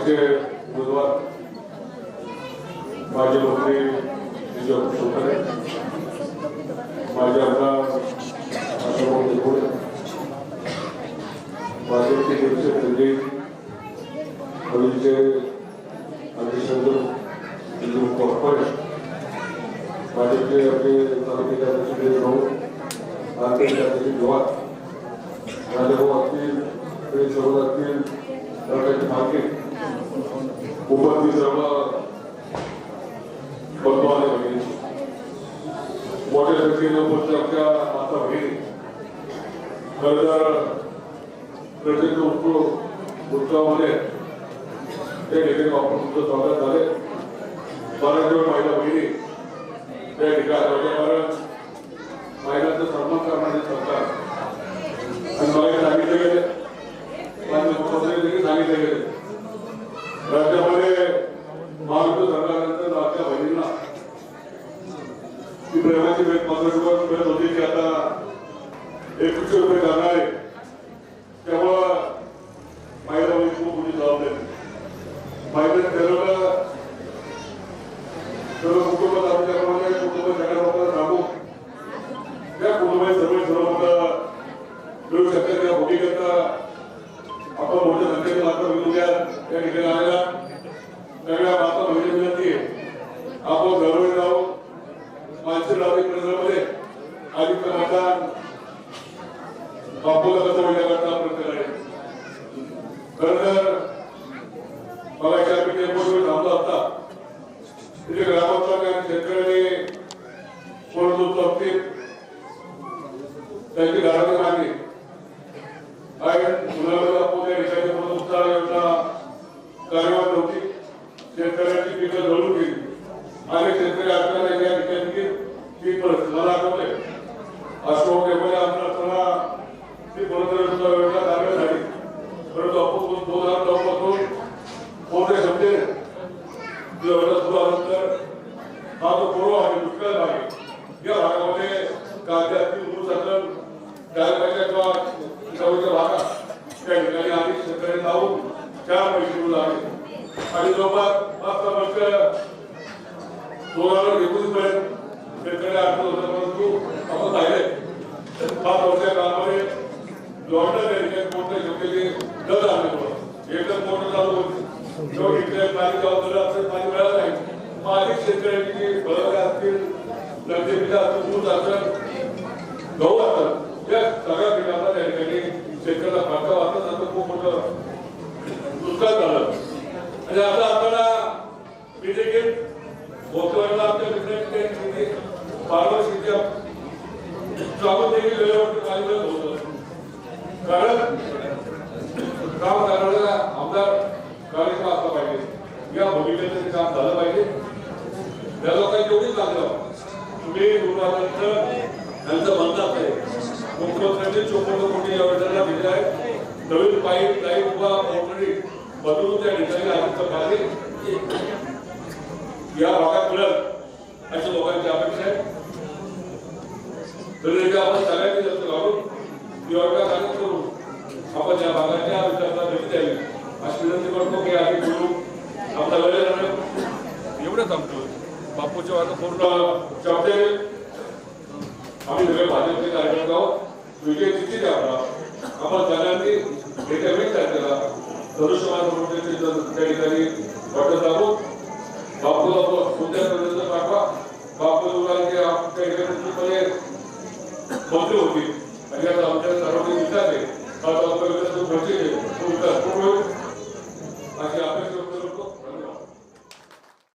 आमचे उमेदवार माजी मंत्री विजय शिवखरे माजी आमदार अशोक निरगुडे भाजपचे दिवसे संजय हवेलीचे अध्यक्ष कॉर्पोरेट भाजपचे आपले तालुक्याचे अध्यक्ष दिलीप भाऊ. आरपीचे अध्यक्ष युवा राजाभाऊ असतील सर्व असतील. उपस्थित सर्व बंधू आणि भगिनी मोठ्या संख्येनं उपस्थित आपल्या माता भगिनी खरं तर प्रत्येक उत्सव उत्सवामध्ये त्या ठिकाणी आपण तुमचं स्वागत झाले बऱ्याच वेळ महिला भगिनी त्या ठिकाणी होत्या कारण महिलांचा सन्मान करणारे सरकार ती प्रेमाची भेट पंधरा मिळत होती की आता एकवीसशे रुपये करणार आहे. त्यामुळं महिला खूप मोठी जबाबदारी महिला ठरवलं सर्व कुटुंब त्याप्रमाणे कुटुंब सगळ्या सांगू त्या कुटुंबात सर्व सर्व मिळू शकतात. त्या भूमिकेचा आपण मोठ्या संख्येने मात्र विनोद्या या ठिकाणी आलेला सगळ्या माता भगिनी विनंती आहे आपण घरोघरी जाऊ मानसी नागरिक परिसरामध्ये आदित्य मतदान बापूला कसं होईल याकरता खरं तर मला एका पिढी मोठे थांबला होता तिथे ग्रामस्थ आणि शेतकऱ्यांनी कोण दूध असतील त्यांची घराची मागणी आणि मुलांना आपण त्या ठिकाणी म्हणून उत्साह योजना कार्यवाही नव्हती शेतकऱ्यांची पिकं जळून गेली आणि शेतकरी आपल्याला या ठिकाणी पीक परिस्थिती मला आठवते अशोक एवढे आमदार असताना ती बरोबर सुद्धा योजना कार्य झाली परंतु आपण दोन हजार नऊ पासून मोठे समजे योजना सुरू झाल्यानंतर हा जो पूर्व आहे दुष्काळ भाग आहे या भागामध्ये कागदातील ऊस असेल डाळिंबाच्या किंवा जवळच्या भागात त्या ठिकाणी आम्ही शेतकरी जाऊन चार पैसे आणि जवळपास पाच सहा वर्ष दोन हजार एकोणीस पर्यंत शेतकरी आठ होता परंतु आपण पाहिले पाच वर्षाच्या काळामध्ये लॉकडाऊन त्या ठिकाणी मोठे शेतकरी दर आणले एकदम मोठं चालू होते. जो इकडे पाणी जबाबदारी असेल पाणी मिळालं नाही. मग अधिक शेतकऱ्यांची फळं असतील लक्षपिता असतील असेल गहू असेल या सगळ्या पिकांना त्या ठिकाणी शेतकऱ्याला फटका वाचत असं खूप मोठं दुष्काळ झालं आणि आता आपल्याला मी देखील भोसवाडला आमच्या मित्रांची म्हणजे पारदर्शकीच्या स्वागत देखील वेळेवरती कार्यक्रम वेळ होतं. कारण काम करणाऱ्या आमदार कार्यक्रम असला पाहिजे. या भूमिकेचं काम झालं पाहिजे. त्या लोकांनी एवढीच लागलं तुम्ही गुरुवारानंतर त्यांचं म्हणतात आहे मुख्यमंत्र्यांनी चोपन्न कोटी या वेळेला दिले आहेत. नवीन पाईप लाइट उभा मोटरी बदलून त्या ठिकाणी आमचं पाणी या भागात मिळत अशा लोकांची अपेक्षा आहे. तरी आपण सगळ्यांनी लक्ष घालून योजना कार्य करू आपण या भागाच्या विचारांना भेट द्यावी अशी विनंती करतो की आधी बोलू आपला वेळ झाला एवढं थांबतो बापूच्या वाटत पूर्ण शेवटे आम्ही सगळे भाजपचे कार्यकर्ते आहोत. विजय किती द्या आपण सगळ्यांनी येत्या वीस तारखेला धनुष्यबाण त्या ठिकाणी वाटत आहोत बापूला बापू लोकांचे त्या ठिकाणी मंत्री होती. आणि आता आमच्या